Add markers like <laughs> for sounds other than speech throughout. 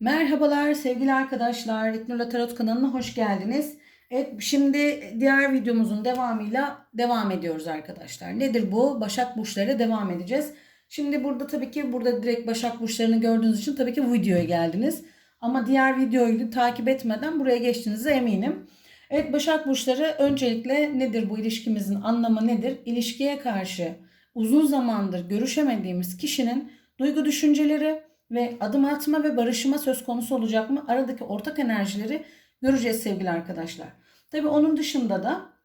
Merhabalar sevgili arkadaşlar. İknurla Tarot kanalına hoş geldiniz. Evet şimdi diğer videomuzun devamıyla devam ediyoruz arkadaşlar. Nedir bu? Başak burçlarıyla devam edeceğiz. Şimdi burada tabii ki burada direkt Başak burçlarını gördüğünüz için tabii ki bu videoya geldiniz. Ama diğer videoyu takip etmeden buraya geçtiğinize eminim. Evet Başak burçları öncelikle nedir bu ilişkimizin anlamı nedir? İlişkiye karşı uzun zamandır görüşemediğimiz kişinin duygu düşünceleri ve adım atma ve barışma söz konusu olacak mı? Aradaki ortak enerjileri göreceğiz sevgili arkadaşlar. Tabii onun dışında da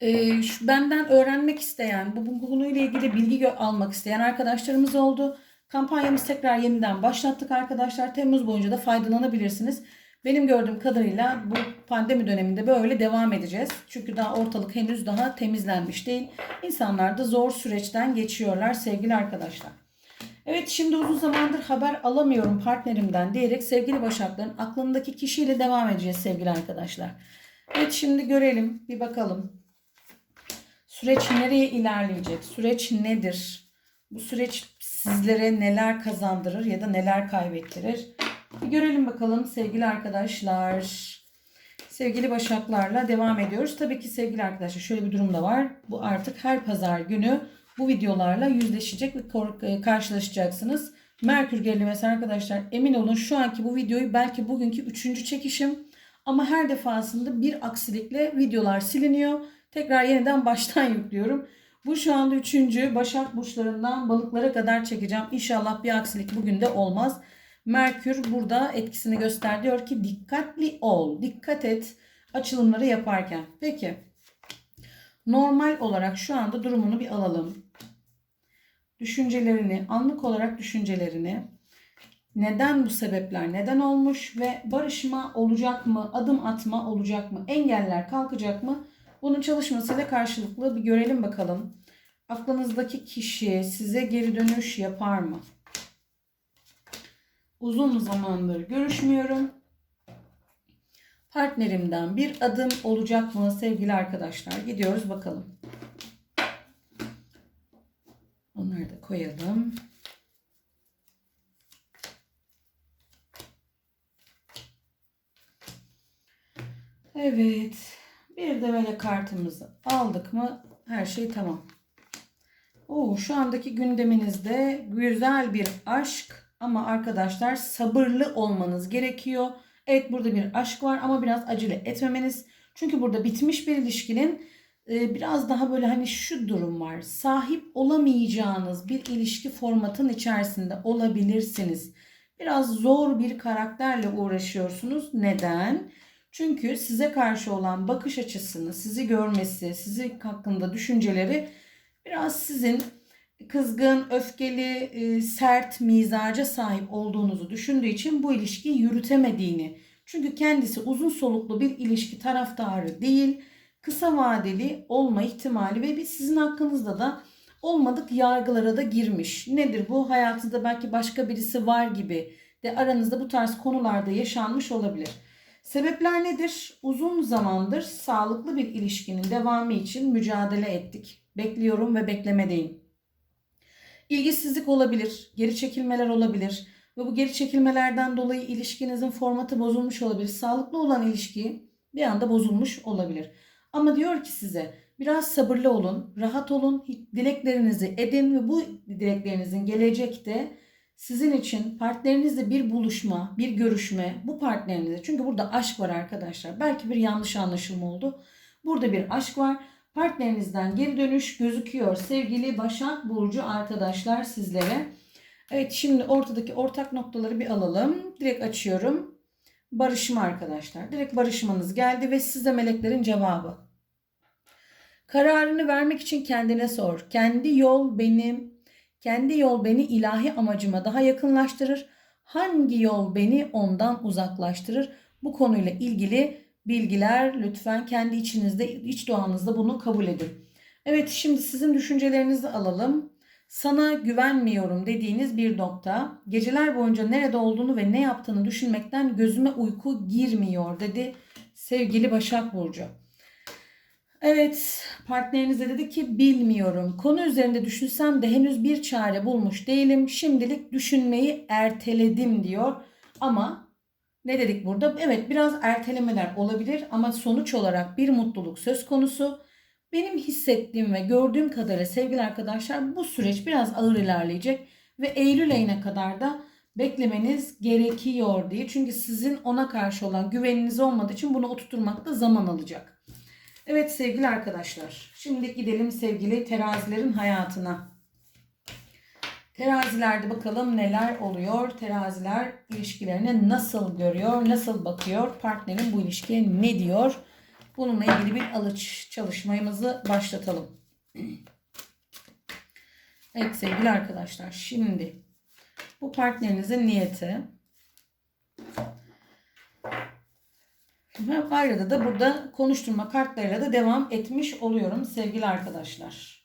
e, şu, benden öğrenmek isteyen, bu, konuyla ilgili bilgi almak isteyen arkadaşlarımız oldu. Kampanyamız tekrar yeniden başlattık arkadaşlar. Temmuz boyunca da faydalanabilirsiniz. Benim gördüğüm kadarıyla bu pandemi döneminde böyle devam edeceğiz. Çünkü daha ortalık henüz daha temizlenmiş değil. İnsanlar da zor süreçten geçiyorlar sevgili arkadaşlar. Evet şimdi uzun zamandır haber alamıyorum partnerimden diyerek sevgili Başakların aklındaki kişiyle devam edeceğiz sevgili arkadaşlar. Evet şimdi görelim bir bakalım. Süreç nereye ilerleyecek? Süreç nedir? Bu süreç sizlere neler kazandırır ya da neler kaybettirir? Bir görelim bakalım sevgili arkadaşlar. Sevgili Başaklarla devam ediyoruz. Tabii ki sevgili arkadaşlar şöyle bir durum da var. Bu artık her pazar günü bu videolarla yüzleşecek ve e, karşılaşacaksınız. Merkür gerilemesi arkadaşlar emin olun şu anki bu videoyu belki bugünkü üçüncü çekişim ama her defasında bir aksilikle videolar siliniyor. Tekrar yeniden baştan <laughs> yüklüyorum. Bu şu anda üçüncü Başak burçlarından balıklara kadar çekeceğim. İnşallah bir aksilik bugün de olmaz. Merkür burada etkisini göster diyor ki dikkatli ol, dikkat et açılımları yaparken. Peki normal olarak şu anda durumunu bir alalım. Düşüncelerini, anlık olarak düşüncelerini, neden bu sebepler neden olmuş ve barışma olacak mı, adım atma olacak mı, engeller kalkacak mı? Bunun çalışmasıyla karşılıklı bir görelim bakalım. Aklınızdaki kişi size geri dönüş yapar mı? Uzun zamandır görüşmüyorum. Partnerimden bir adım olacak mı sevgili arkadaşlar? Gidiyoruz bakalım. Onları da koyalım. Evet. Bir de böyle kartımızı aldık mı her şey tamam. Oo, şu andaki gündeminizde güzel bir aşk ama arkadaşlar sabırlı olmanız gerekiyor. Evet burada bir aşk var ama biraz acele etmemeniz. Çünkü burada bitmiş bir ilişkinin biraz daha böyle hani şu durum var. Sahip olamayacağınız bir ilişki formatın içerisinde olabilirsiniz. Biraz zor bir karakterle uğraşıyorsunuz. Neden? Çünkü size karşı olan bakış açısını, sizi görmesi, sizi hakkında düşünceleri biraz sizin kızgın, öfkeli, e, sert mizaca sahip olduğunuzu düşündüğü için bu ilişkiyi yürütemediğini. Çünkü kendisi uzun soluklu bir ilişki taraftarı değil, kısa vadeli olma ihtimali ve bir sizin hakkınızda da olmadık yargılara da girmiş. Nedir bu? Hayatınızda belki başka birisi var gibi de aranızda bu tarz konularda yaşanmış olabilir. Sebepler nedir? Uzun zamandır sağlıklı bir ilişkinin devamı için mücadele ettik. Bekliyorum ve beklemedeyim. İlgisizlik olabilir, geri çekilmeler olabilir ve bu geri çekilmelerden dolayı ilişkinizin formatı bozulmuş olabilir. Sağlıklı olan ilişki bir anda bozulmuş olabilir. Ama diyor ki size biraz sabırlı olun, rahat olun, dileklerinizi edin ve bu dileklerinizin gelecekte sizin için partnerinizle bir buluşma, bir görüşme, bu partnerinize çünkü burada aşk var arkadaşlar. Belki bir yanlış anlaşılma oldu. Burada bir aşk var. Partnerinizden geri dönüş gözüküyor sevgili Başak Burcu arkadaşlar sizlere. Evet şimdi ortadaki ortak noktaları bir alalım. Direkt açıyorum. Barışma arkadaşlar. Direkt barışmanız geldi ve size meleklerin cevabı. Kararını vermek için kendine sor. Kendi yol benim, kendi yol beni ilahi amacıma daha yakınlaştırır. Hangi yol beni ondan uzaklaştırır? Bu konuyla ilgili bilgiler lütfen kendi içinizde, iç doğanızda bunu kabul edin. Evet şimdi sizin düşüncelerinizi alalım. Sana güvenmiyorum dediğiniz bir nokta. Geceler boyunca nerede olduğunu ve ne yaptığını düşünmekten gözüme uyku girmiyor dedi sevgili Başak Burcu. Evet partneriniz de dedi ki bilmiyorum. Konu üzerinde düşünsem de henüz bir çare bulmuş değilim. Şimdilik düşünmeyi erteledim diyor. Ama ne dedik burada? Evet biraz ertelemeler olabilir ama sonuç olarak bir mutluluk söz konusu. Benim hissettiğim ve gördüğüm kadarıyla sevgili arkadaşlar bu süreç biraz ağır ilerleyecek ve Eylül ayına kadar da beklemeniz gerekiyor diye. Çünkü sizin ona karşı olan güveniniz olmadığı için bunu oturtmakta zaman alacak. Evet sevgili arkadaşlar. Şimdi gidelim sevgili terazilerin hayatına. Terazilerde bakalım neler oluyor. Teraziler ilişkilerini nasıl görüyor, nasıl bakıyor, partnerin bu ilişkiye ne diyor? Bununla ilgili bir alış çalışmamızı başlatalım. Evet sevgili arkadaşlar şimdi bu partnerinizin niyeti ayrıca da burada konuşturma kartlarıyla da devam etmiş oluyorum sevgili arkadaşlar.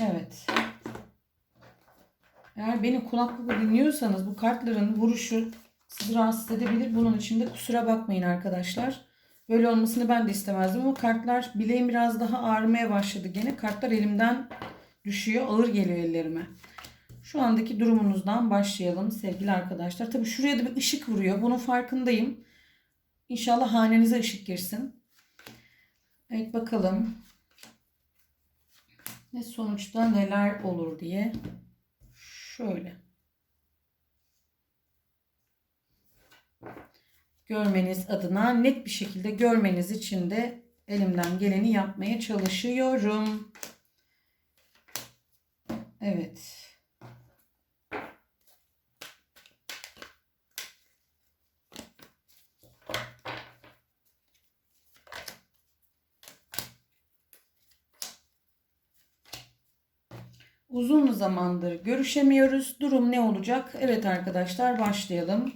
Evet. Eğer beni kulaklıkla dinliyorsanız bu kartların vuruşu sizi rahatsız edebilir. Bunun için de kusura bakmayın arkadaşlar. Böyle olmasını ben de istemezdim ama kartlar bileğim biraz daha ağrımaya başladı gene. Kartlar elimden düşüyor. Ağır geliyor ellerime. Şu andaki durumunuzdan başlayalım sevgili arkadaşlar. Tabii şuraya da bir ışık vuruyor. Bunun farkındayım. İnşallah hanenize ışık girsin. Evet bakalım. Ne sonuçta neler olur diye. Şöyle. Görmeniz adına net bir şekilde görmeniz için de elimden geleni yapmaya çalışıyorum. Evet. Uzun zamandır görüşemiyoruz. Durum ne olacak? Evet arkadaşlar başlayalım.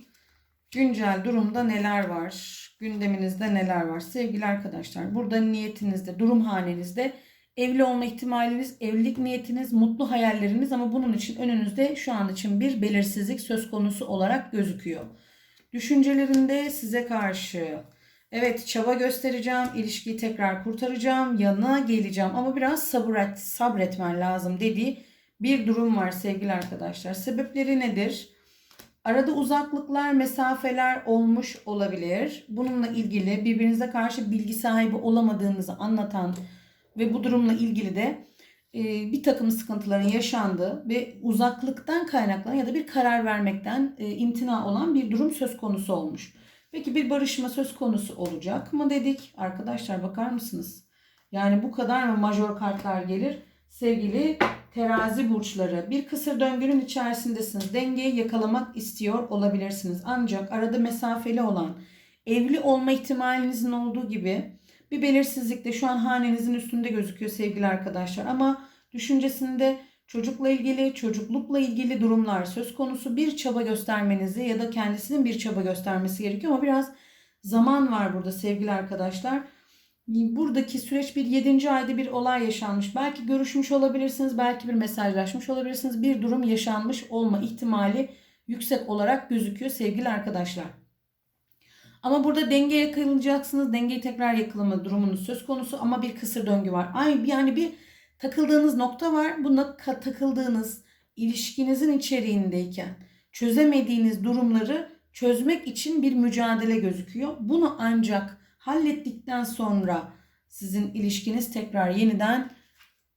Güncel durumda neler var? Gündeminizde neler var? Sevgili arkadaşlar burada niyetinizde, durum hanenizde evli olma ihtimaliniz, evlilik niyetiniz, mutlu hayalleriniz ama bunun için önünüzde şu an için bir belirsizlik söz konusu olarak gözüküyor. Düşüncelerinde size karşı evet çaba göstereceğim, ilişkiyi tekrar kurtaracağım, yanına geleceğim ama biraz sabır et, sabretmen lazım dediği bir durum var sevgili arkadaşlar. Sebepleri nedir? Arada uzaklıklar, mesafeler olmuş olabilir. Bununla ilgili birbirinize karşı bilgi sahibi olamadığınızı anlatan ve bu durumla ilgili de e, bir takım sıkıntıların yaşandığı ve uzaklıktan kaynaklanan ya da bir karar vermekten e, imtina olan bir durum söz konusu olmuş. Peki bir barışma söz konusu olacak mı dedik? Arkadaşlar bakar mısınız? Yani bu kadar mı majör kartlar gelir? Sevgili terazi burçları bir kısır döngünün içerisindesiniz. Dengeyi yakalamak istiyor olabilirsiniz. Ancak arada mesafeli olan evli olma ihtimalinizin olduğu gibi bir belirsizlik de şu an hanenizin üstünde gözüküyor sevgili arkadaşlar. Ama düşüncesinde çocukla ilgili, çocuklukla ilgili durumlar söz konusu. Bir çaba göstermenizi ya da kendisinin bir çaba göstermesi gerekiyor ama biraz zaman var burada sevgili arkadaşlar buradaki süreç bir 7. ayda bir olay yaşanmış. Belki görüşmüş olabilirsiniz, belki bir mesajlaşmış olabilirsiniz. Bir durum yaşanmış olma ihtimali yüksek olarak gözüküyor sevgili arkadaşlar. Ama burada denge yakalayacaksınız. Dengeyi tekrar yakalama durumunuz söz konusu ama bir kısır döngü var. Aynı yani bir takıldığınız nokta var. Buna takıldığınız ilişkinizin içeriğindeyken çözemediğiniz durumları çözmek için bir mücadele gözüküyor. Bunu ancak hallettikten sonra sizin ilişkiniz tekrar yeniden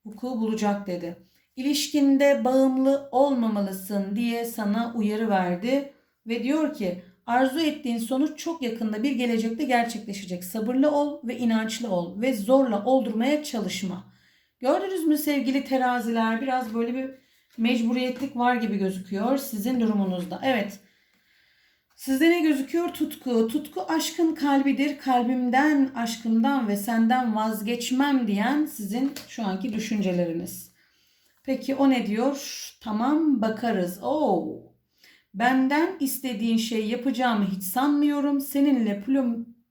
hukuku bulacak dedi. İlişkinde bağımlı olmamalısın diye sana uyarı verdi ve diyor ki arzu ettiğin sonuç çok yakında bir gelecekte gerçekleşecek. Sabırlı ol ve inançlı ol ve zorla oldurmaya çalışma. Gördünüz mü sevgili teraziler biraz böyle bir mecburiyetlik var gibi gözüküyor sizin durumunuzda. Evet Sizde ne gözüküyor? Tutku. Tutku aşkın kalbidir. Kalbimden, aşkımdan ve senden vazgeçmem diyen sizin şu anki düşünceleriniz. Peki o ne diyor? Tamam bakarız. Oo. Benden istediğin şeyi yapacağımı hiç sanmıyorum. Seninle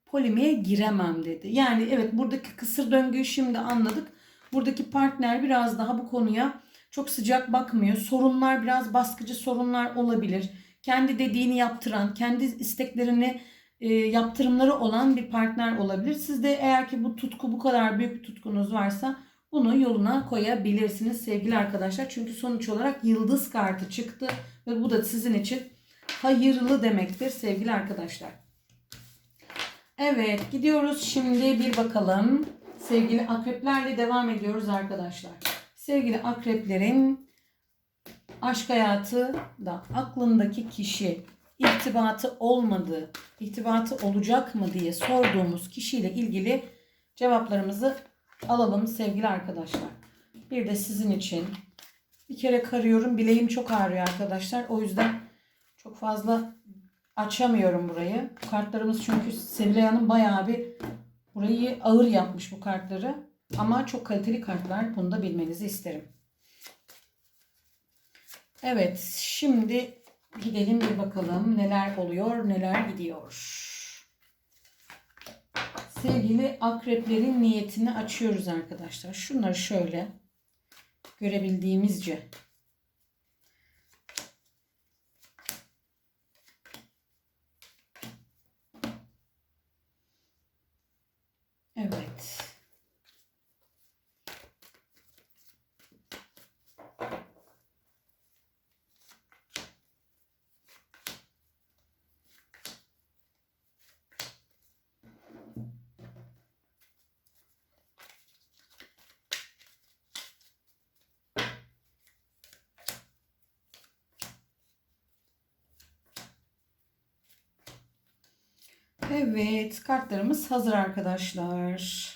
polemiğe giremem dedi. Yani evet buradaki kısır döngüyü şimdi anladık. Buradaki partner biraz daha bu konuya çok sıcak bakmıyor. Sorunlar biraz baskıcı sorunlar olabilir kendi dediğini yaptıran, kendi isteklerini e, yaptırımları olan bir partner olabilir. Siz de eğer ki bu tutku bu kadar büyük bir tutkunuz varsa Bunu yoluna koyabilirsiniz sevgili arkadaşlar. Çünkü sonuç olarak yıldız kartı çıktı ve bu da sizin için hayırlı demektir sevgili arkadaşlar. Evet gidiyoruz şimdi bir bakalım. Sevgili akreplerle devam ediyoruz arkadaşlar. Sevgili akreplerin aşk hayatı da aklındaki kişi irtibatı olmadı, irtibatı olacak mı diye sorduğumuz kişiyle ilgili cevaplarımızı alalım sevgili arkadaşlar. Bir de sizin için bir kere karıyorum. Bileğim çok ağrıyor arkadaşlar. O yüzden çok fazla açamıyorum burayı. Bu kartlarımız çünkü Sevilay Hanım bayağı bir burayı ağır yapmış bu kartları. Ama çok kaliteli kartlar. Bunu da bilmenizi isterim. Evet, şimdi gidelim bir bakalım neler oluyor, neler gidiyor. Sevgili akreplerin niyetini açıyoruz arkadaşlar. Şunları şöyle görebildiğimizce Evet. Evet, kartlarımız hazır arkadaşlar.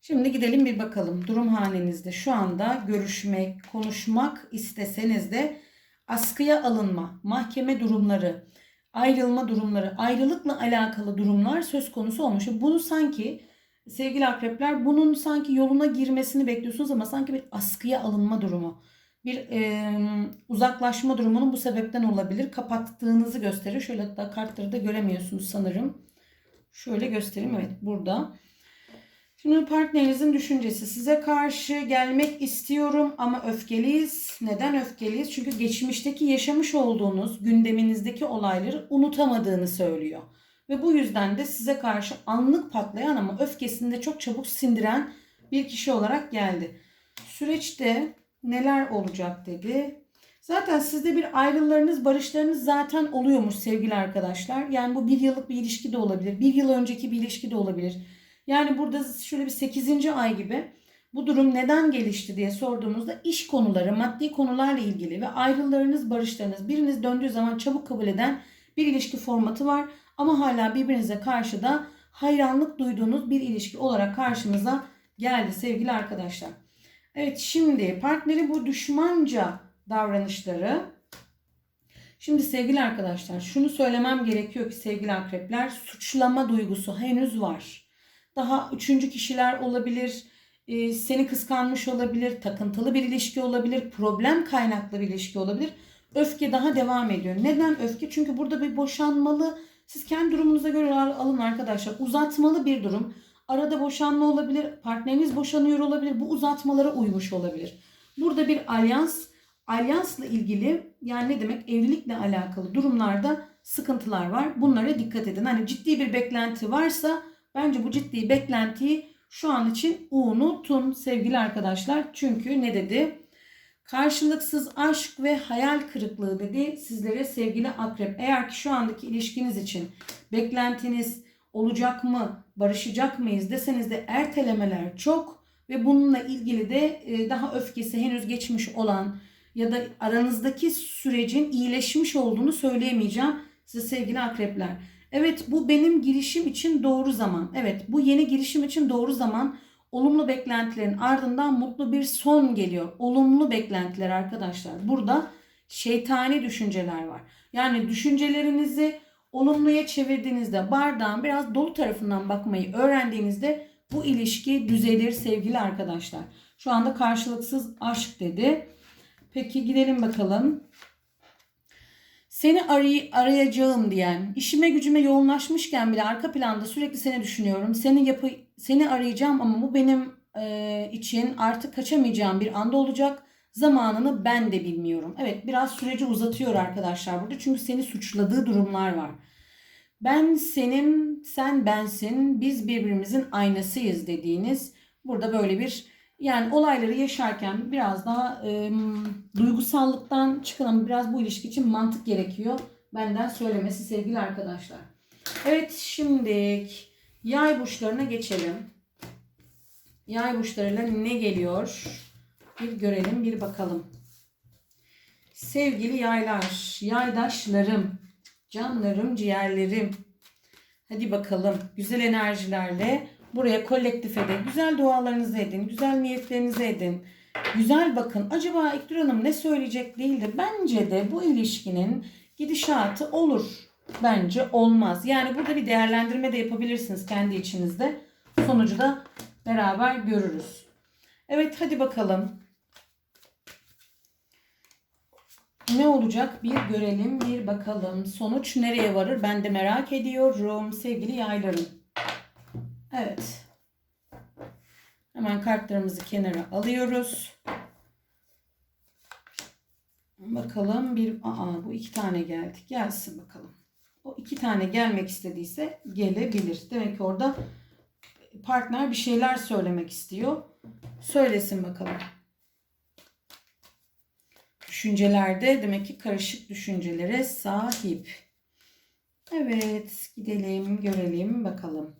Şimdi gidelim bir bakalım. Durum hanenizde şu anda görüşmek, konuşmak isteseniz de askıya alınma, mahkeme durumları, ayrılma durumları, ayrılıkla alakalı durumlar söz konusu olmuş. Bunu sanki sevgili akrepler bunun sanki yoluna girmesini bekliyorsunuz ama sanki bir askıya alınma durumu bir e, uzaklaşma durumunun bu sebepten olabilir. Kapattığınızı gösterir. Şöyle hatta kartları da göremiyorsunuz sanırım. Şöyle göstereyim. Evet burada. Şimdi partnerinizin düşüncesi size karşı gelmek istiyorum ama öfkeliyiz. Neden öfkeliyiz? Çünkü geçmişteki yaşamış olduğunuz gündeminizdeki olayları unutamadığını söylüyor. Ve bu yüzden de size karşı anlık patlayan ama öfkesini de çok çabuk sindiren bir kişi olarak geldi. Süreçte neler olacak dedi. Zaten sizde bir ayrılarınız, barışlarınız zaten oluyormuş sevgili arkadaşlar. Yani bu bir yıllık bir ilişki de olabilir. Bir yıl önceki bir ilişki de olabilir. Yani burada şöyle bir 8. ay gibi bu durum neden gelişti diye sorduğumuzda iş konuları, maddi konularla ilgili ve ayrılarınız, barışlarınız biriniz döndüğü zaman çabuk kabul eden bir ilişki formatı var. Ama hala birbirinize karşı da hayranlık duyduğunuz bir ilişki olarak karşımıza geldi sevgili arkadaşlar. Evet şimdi partneri bu düşmanca davranışları. Şimdi sevgili arkadaşlar şunu söylemem gerekiyor ki sevgili akrepler suçlama duygusu henüz var. Daha üçüncü kişiler olabilir, e, seni kıskanmış olabilir, takıntılı bir ilişki olabilir, problem kaynaklı bir ilişki olabilir. Öfke daha devam ediyor. Neden öfke? Çünkü burada bir boşanmalı, siz kendi durumunuza göre alın arkadaşlar. Uzatmalı bir durum Arada boşanma olabilir, partneriniz boşanıyor olabilir. Bu uzatmalara uymuş olabilir. Burada bir alyans, alyansla ilgili yani ne demek evlilikle alakalı durumlarda sıkıntılar var. Bunlara dikkat edin. Hani ciddi bir beklenti varsa bence bu ciddi beklentiyi şu an için unutun sevgili arkadaşlar. Çünkü ne dedi? Karşılıksız aşk ve hayal kırıklığı dedi sizlere sevgili akrep. Eğer ki şu andaki ilişkiniz için beklentiniz olacak mı, barışacak mıyız deseniz de ertelemeler çok ve bununla ilgili de e, daha öfkesi henüz geçmiş olan ya da aranızdaki sürecin iyileşmiş olduğunu söyleyemeyeceğim size sevgili akrepler. Evet bu benim girişim için doğru zaman. Evet bu yeni girişim için doğru zaman. Olumlu beklentilerin ardından mutlu bir son geliyor. Olumlu beklentiler arkadaşlar. Burada şeytani düşünceler var. Yani düşüncelerinizi olumluya çevirdiğinizde bardağın biraz dolu tarafından bakmayı öğrendiğinizde bu ilişki düzelir sevgili arkadaşlar. Şu anda karşılıksız aşk dedi. Peki gidelim bakalım. Seni aray arayacağım diyen, işime gücüme yoğunlaşmışken bile arka planda sürekli seni düşünüyorum. Seni yapı seni arayacağım ama bu benim e, için artık kaçamayacağım bir anda olacak. Zamanını ben de bilmiyorum. Evet biraz süreci uzatıyor arkadaşlar burada. Çünkü seni suçladığı durumlar var. Ben senin, sen bensin, biz birbirimizin aynasıyız dediğiniz Burada böyle bir yani olayları yaşarken biraz daha e, duygusallıktan çıkalım. Biraz bu ilişki için mantık gerekiyor. Benden söylemesi sevgili arkadaşlar. Evet şimdi yay burçlarına geçelim. Yay burçlarıyla ne geliyor? Bir görelim, bir bakalım. Sevgili yaylar, yaydaşlarım, canlarım, ciğerlerim. Hadi bakalım güzel enerjilerle buraya kolektife de güzel dualarınızı edin, güzel niyetlerinizi edin. Güzel bakın. Acaba İktir Hanım ne söyleyecek değildi. Bence de bu ilişkinin gidişatı olur. Bence olmaz. Yani burada bir değerlendirme de yapabilirsiniz kendi içinizde. Sonucu da beraber görürüz. Evet hadi bakalım. Ne olacak bir görelim bir bakalım. Sonuç nereye varır ben de merak ediyorum sevgili yaylarım. Evet. Hemen kartlarımızı kenara alıyoruz. Bakalım bir aa bu iki tane geldi. Gelsin bakalım. O iki tane gelmek istediyse gelebilir. Demek ki orada partner bir şeyler söylemek istiyor. Söylesin bakalım. Düşüncelerde demek ki karışık düşüncelere sahip. Evet, gidelim, görelim, bakalım.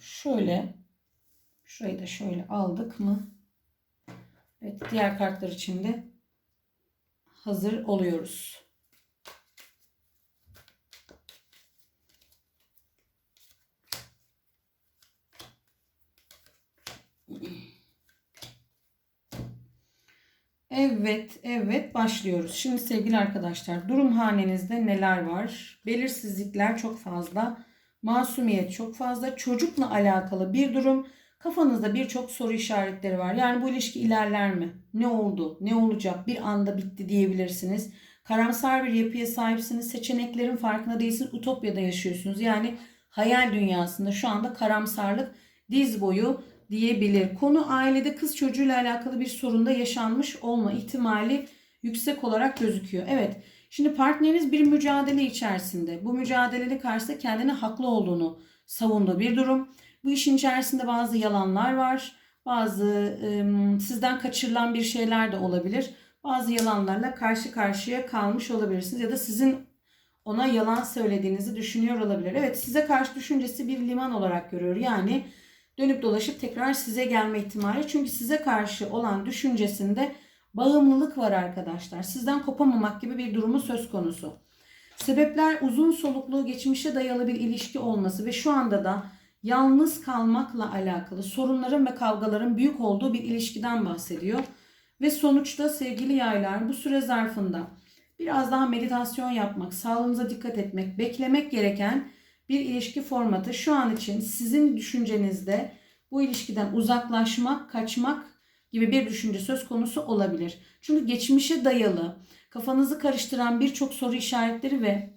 Şöyle şurayı da şöyle aldık mı? Evet, diğer kartlar için de hazır oluyoruz. Evet, evet başlıyoruz. Şimdi sevgili arkadaşlar, durum hanenizde neler var? Belirsizlikler çok fazla, masumiyet çok fazla, çocukla alakalı bir durum. Kafanızda birçok soru işaretleri var. Yani bu ilişki ilerler mi? Ne oldu? Ne olacak? Bir anda bitti diyebilirsiniz. Karamsar bir yapıya sahipsiniz. Seçeneklerin farkında değilsiniz. Utopya'da yaşıyorsunuz. Yani hayal dünyasında şu anda karamsarlık diz boyu diyebilir. Konu ailede kız çocuğuyla alakalı bir sorunda yaşanmış olma ihtimali yüksek olarak gözüküyor. Evet. Şimdi partneriniz bir mücadele içerisinde. Bu mücadelede karşısında kendine haklı olduğunu savunduğu bir durum. Bu işin içerisinde bazı yalanlar var. Bazı ıı, sizden kaçırılan bir şeyler de olabilir. Bazı yalanlarla karşı karşıya kalmış olabilirsiniz ya da sizin ona yalan söylediğinizi düşünüyor olabilir. Evet size karşı düşüncesi bir liman olarak görüyor. Yani dönüp dolaşıp tekrar size gelme ihtimali. Çünkü size karşı olan düşüncesinde bağımlılık var arkadaşlar. Sizden kopamamak gibi bir durumu söz konusu. Sebepler uzun soluklu geçmişe dayalı bir ilişki olması ve şu anda da yalnız kalmakla alakalı sorunların ve kavgaların büyük olduğu bir ilişkiden bahsediyor. Ve sonuçta sevgili yaylar bu süre zarfında biraz daha meditasyon yapmak, sağlığınıza dikkat etmek, beklemek gereken bir ilişki formatı şu an için sizin düşüncenizde bu ilişkiden uzaklaşmak, kaçmak gibi bir düşünce söz konusu olabilir. Çünkü geçmişe dayalı, kafanızı karıştıran birçok soru işaretleri ve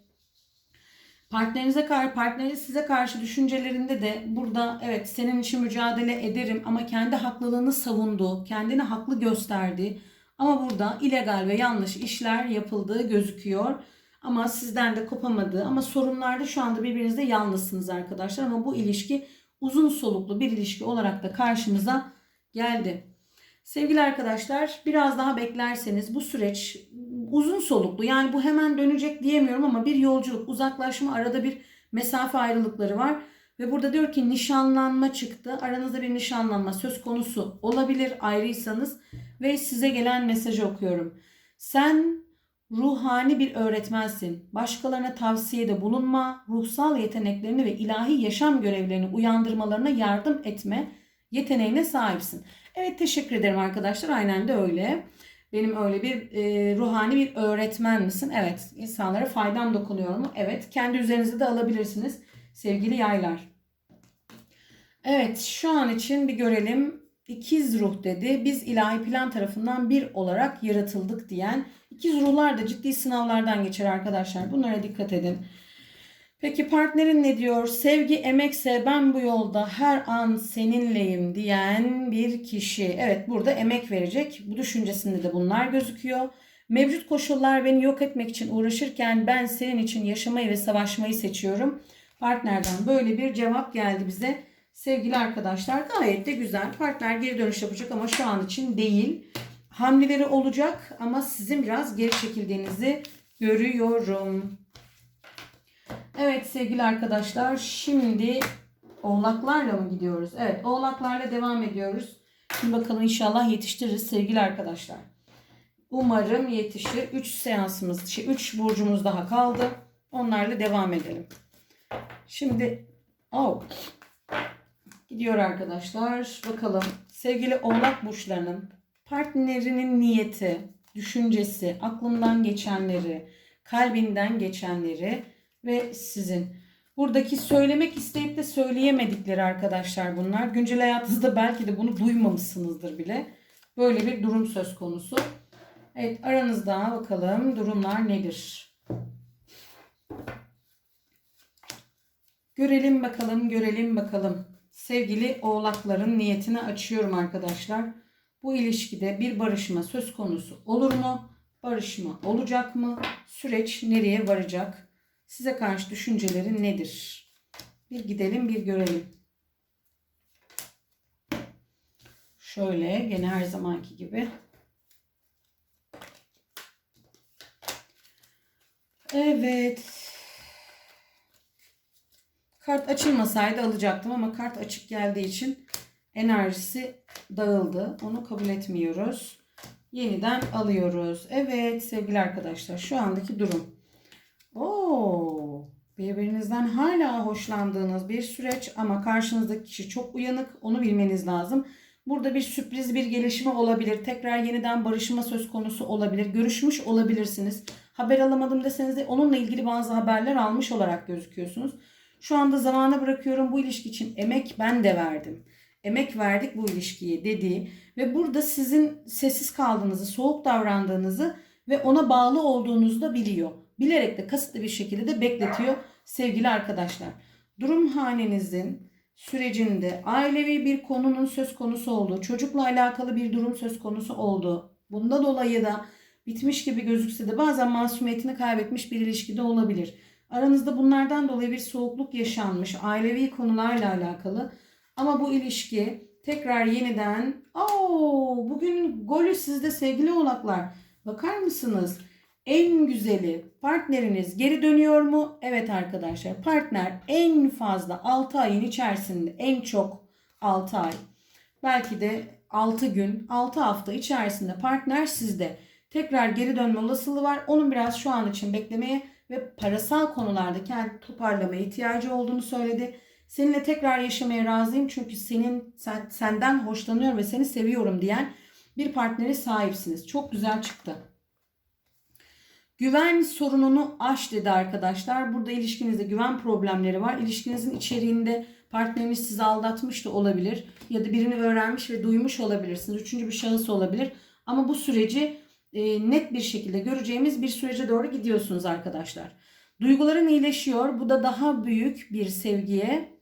partnerinize karşı, partneriniz size karşı düşüncelerinde de burada evet senin için mücadele ederim ama kendi haklılığını savunduğu, kendini haklı gösterdiği ama burada illegal ve yanlış işler yapıldığı gözüküyor. Ama sizden de kopamadığı ama sorunlarda şu anda birbirinizde yalnızsınız arkadaşlar. Ama bu ilişki uzun soluklu bir ilişki olarak da karşımıza geldi. Sevgili arkadaşlar biraz daha beklerseniz bu süreç uzun soluklu. Yani bu hemen dönecek diyemiyorum ama bir yolculuk, uzaklaşma, arada bir mesafe ayrılıkları var. Ve burada diyor ki nişanlanma çıktı. Aranızda bir nişanlanma söz konusu olabilir ayrıysanız. Ve size gelen mesajı okuyorum. Sen ruhani bir öğretmensin. Başkalarına tavsiyede bulunma, ruhsal yeteneklerini ve ilahi yaşam görevlerini uyandırmalarına yardım etme yeteneğine sahipsin. Evet teşekkür ederim arkadaşlar. Aynen de öyle. Benim öyle bir e, ruhani bir öğretmen misin? Evet. İnsanlara faydam dokunuyor mu? Evet. Kendi üzerinize de alabilirsiniz sevgili yaylar. Evet şu an için bir görelim. İkiz ruh dedi. Biz ilahi plan tarafından bir olarak yaratıldık diyen ikiz ruhlar da ciddi sınavlardan geçer arkadaşlar. Bunlara dikkat edin. Peki partnerin ne diyor? Sevgi emekse ben bu yolda her an seninleyim diyen bir kişi. Evet burada emek verecek. Bu düşüncesinde de bunlar gözüküyor. Mevcut koşullar beni yok etmek için uğraşırken ben senin için yaşamayı ve savaşmayı seçiyorum. Partnerden böyle bir cevap geldi bize Sevgili arkadaşlar gayet de güzel. Partner geri dönüş yapacak ama şu an için değil. Hamleleri olacak ama sizin biraz geri çekildiğinizi görüyorum. Evet sevgili arkadaşlar şimdi oğlaklarla mı gidiyoruz? Evet oğlaklarla devam ediyoruz. Şimdi bakalım inşallah yetiştiririz sevgili arkadaşlar. Umarım yetişir. 3 seansımız, şey 3 burcumuz daha kaldı. Onlarla devam edelim. Şimdi oh, gidiyor arkadaşlar. Bakalım sevgili oğlak burçlarının partnerinin niyeti, düşüncesi, aklından geçenleri, kalbinden geçenleri ve sizin. Buradaki söylemek isteyip de söyleyemedikleri arkadaşlar bunlar. Güncel hayatınızda belki de bunu duymamışsınızdır bile. Böyle bir durum söz konusu. Evet aranızda bakalım durumlar nedir? Görelim bakalım, görelim bakalım. Sevgili oğlakların niyetini açıyorum arkadaşlar. Bu ilişkide bir barışma söz konusu olur mu? Barışma olacak mı? Süreç nereye varacak? Size karşı düşünceleri nedir? Bir gidelim, bir görelim. Şöyle gene her zamanki gibi. Evet. Kart açılmasaydı alacaktım ama kart açık geldiği için enerjisi dağıldı. Onu kabul etmiyoruz. Yeniden alıyoruz. Evet sevgili arkadaşlar şu andaki durum. Oo, birbirinizden hala hoşlandığınız bir süreç ama karşınızdaki kişi çok uyanık. Onu bilmeniz lazım. Burada bir sürpriz bir gelişme olabilir. Tekrar yeniden barışma söz konusu olabilir. Görüşmüş olabilirsiniz. Haber alamadım deseniz de onunla ilgili bazı haberler almış olarak gözüküyorsunuz. Şu anda zamana bırakıyorum bu ilişki için emek ben de verdim. Emek verdik bu ilişkiye dediği ve burada sizin sessiz kaldığınızı, soğuk davrandığınızı ve ona bağlı olduğunuzu da biliyor. Bilerek de kasıtlı bir şekilde de bekletiyor sevgili arkadaşlar. Durum hanenizin sürecinde ailevi bir konunun söz konusu olduğu, çocukla alakalı bir durum söz konusu olduğu, bunda dolayı da bitmiş gibi gözükse de bazen masumiyetini kaybetmiş bir ilişkide olabilir. Aranızda bunlardan dolayı bir soğukluk yaşanmış ailevi konularla alakalı. Ama bu ilişki tekrar yeniden Oo, bugün golü sizde sevgili oğlaklar. Bakar mısınız? En güzeli partneriniz geri dönüyor mu? Evet arkadaşlar partner en fazla 6 ayın içerisinde en çok 6 ay belki de 6 gün 6 hafta içerisinde partner sizde. Tekrar geri dönme olasılığı var. Onun biraz şu an için beklemeye ve parasal konularda kendi toparlamaya ihtiyacı olduğunu söyledi. Seninle tekrar yaşamaya razıyım çünkü senin sen, senden hoşlanıyorum ve seni seviyorum diyen bir partnere sahipsiniz. Çok güzel çıktı. Güven sorununu aş dedi arkadaşlar. Burada ilişkinizde güven problemleri var. İlişkinizin içeriğinde partneriniz sizi aldatmış da olabilir. Ya da birini öğrenmiş ve duymuş olabilirsiniz. Üçüncü bir şahıs olabilir. Ama bu süreci e, net bir şekilde göreceğimiz bir sürece doğru gidiyorsunuz arkadaşlar. Duyguların iyileşiyor. Bu da daha büyük bir sevgiye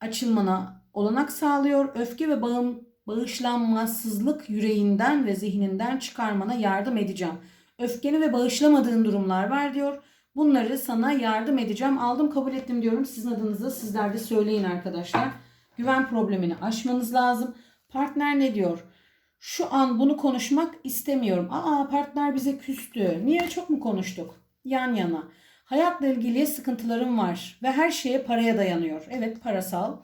açılmana olanak sağlıyor. Öfke ve bağım, bağışlanmazsızlık yüreğinden ve zihninden çıkarmana yardım edeceğim. Öfkeni ve bağışlamadığın durumlar var diyor. Bunları sana yardım edeceğim. Aldım kabul ettim diyorum. Sizin adınıza sizler de söyleyin arkadaşlar. Güven problemini aşmanız lazım. Partner ne diyor? Şu an bunu konuşmak istemiyorum. Aa partner bize küstü. Niye çok mu konuştuk? Yan yana. Hayatla ilgili sıkıntılarım var ve her şeye paraya dayanıyor. Evet parasal.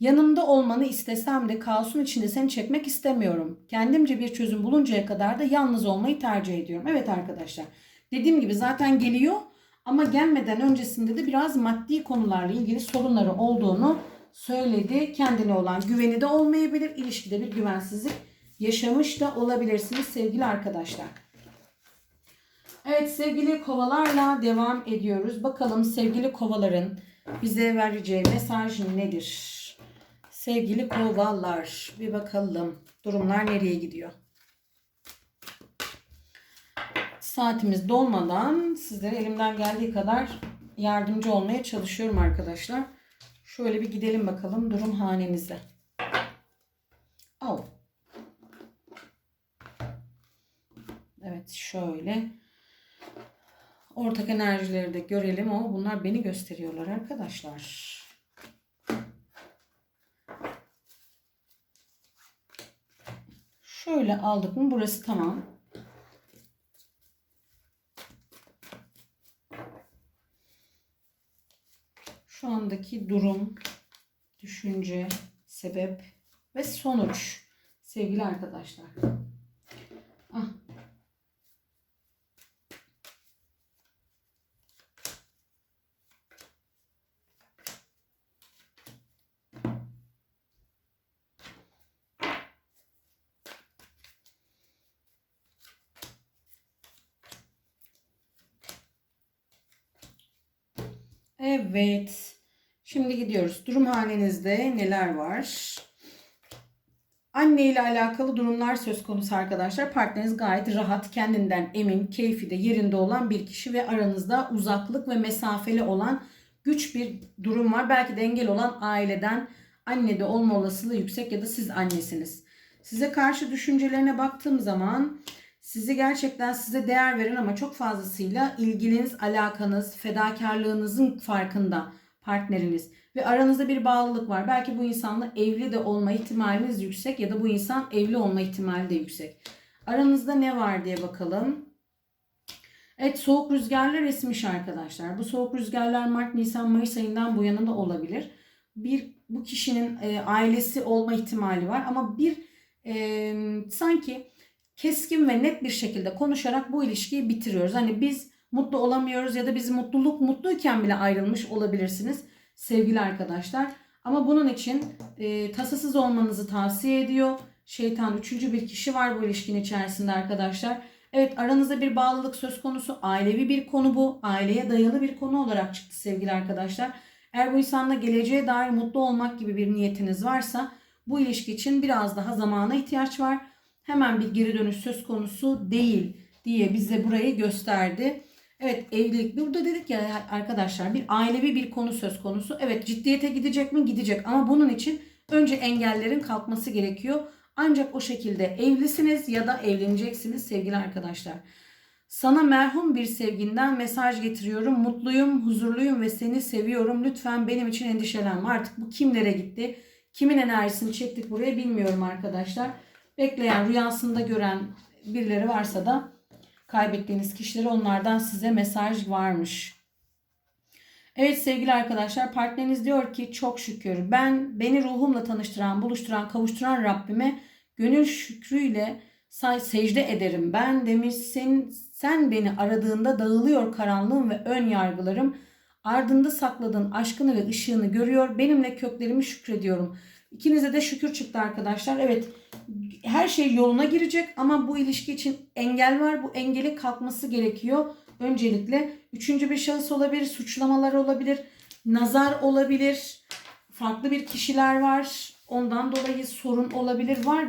Yanımda olmanı istesem de kaosun içinde seni çekmek istemiyorum. Kendimce bir çözüm buluncaya kadar da yalnız olmayı tercih ediyorum. Evet arkadaşlar. Dediğim gibi zaten geliyor ama gelmeden öncesinde de biraz maddi konularla ilgili sorunları olduğunu söyledi. Kendine olan güveni de olmayabilir. İlişkide bir güvensizlik yaşamış da olabilirsiniz sevgili arkadaşlar. Evet sevgili kovalarla devam ediyoruz. Bakalım sevgili kovaların bize vereceği mesaj nedir? Sevgili kovalar bir bakalım durumlar nereye gidiyor? Saatimiz dolmadan sizlere elimden geldiği kadar yardımcı olmaya çalışıyorum arkadaşlar. Şöyle bir gidelim bakalım durum hanemize. Oh. Evet şöyle. Ortak enerjileri de görelim ama bunlar beni gösteriyorlar arkadaşlar. Şöyle aldık mı burası tamam. Şu andaki durum, düşünce, sebep ve sonuç sevgili arkadaşlar. Evet. Şimdi gidiyoruz. Durum halinizde neler var? Anne ile alakalı durumlar söz konusu arkadaşlar. Partneriniz gayet rahat, kendinden emin, keyfi de yerinde olan bir kişi ve aranızda uzaklık ve mesafeli olan güç bir durum var. Belki de engel olan aileden anne de olma olasılığı yüksek ya da siz annesiniz. Size karşı düşüncelerine baktığım zaman sizi gerçekten size değer veren ama çok fazlasıyla ilginiz, alakanız, fedakarlığınızın farkında partneriniz ve aranızda bir bağlılık var. Belki bu insanla evli de olma ihtimaliniz yüksek ya da bu insan evli olma ihtimali de yüksek. Aranızda ne var diye bakalım. Evet soğuk rüzgarlar esmiş arkadaşlar. Bu soğuk rüzgarlar Mart, Nisan, Mayıs ayından bu yana da olabilir. Bir bu kişinin e, ailesi olma ihtimali var ama bir e, sanki keskin ve net bir şekilde konuşarak bu ilişkiyi bitiriyoruz. Hani biz mutlu olamıyoruz ya da biz mutluluk mutluyken bile ayrılmış olabilirsiniz sevgili arkadaşlar. Ama bunun için e, tasasız olmanızı tavsiye ediyor. Şeytan üçüncü bir kişi var bu ilişkinin içerisinde arkadaşlar. Evet aranızda bir bağlılık söz konusu. Ailevi bir konu bu. Aileye dayalı bir konu olarak çıktı sevgili arkadaşlar. Eğer bu insanla geleceğe dair mutlu olmak gibi bir niyetiniz varsa bu ilişki için biraz daha zamana ihtiyaç var. Hemen bir geri dönüş söz konusu değil diye bize burayı gösterdi. Evet evlilik burada dedik ya arkadaşlar bir ailevi bir konu söz konusu. Evet ciddiyete gidecek mi? Gidecek ama bunun için önce engellerin kalkması gerekiyor. Ancak o şekilde evlisiniz ya da evleneceksiniz sevgili arkadaşlar. Sana merhum bir sevginden mesaj getiriyorum. Mutluyum, huzurluyum ve seni seviyorum. Lütfen benim için endişelenme. Artık bu kimlere gitti? Kimin enerjisini çektik buraya bilmiyorum arkadaşlar. Bekleyen, rüyasında gören birileri varsa da kaybettiğiniz kişileri onlardan size mesaj varmış. Evet sevgili arkadaşlar partneriniz diyor ki çok şükür ben beni ruhumla tanıştıran, buluşturan, kavuşturan Rabbime gönül şükrüyle say secde ederim. Ben demiş sen, sen beni aradığında dağılıyor karanlığım ve ön yargılarım. Ardında sakladığın aşkını ve ışığını görüyor. Benimle köklerimi şükrediyorum. İkinize de şükür çıktı arkadaşlar. Evet her şey yoluna girecek ama bu ilişki için engel var. Bu engelin kalkması gerekiyor. Öncelikle üçüncü bir şahıs olabilir, suçlamalar olabilir, nazar olabilir, farklı bir kişiler var. Ondan dolayı sorun olabilir. Var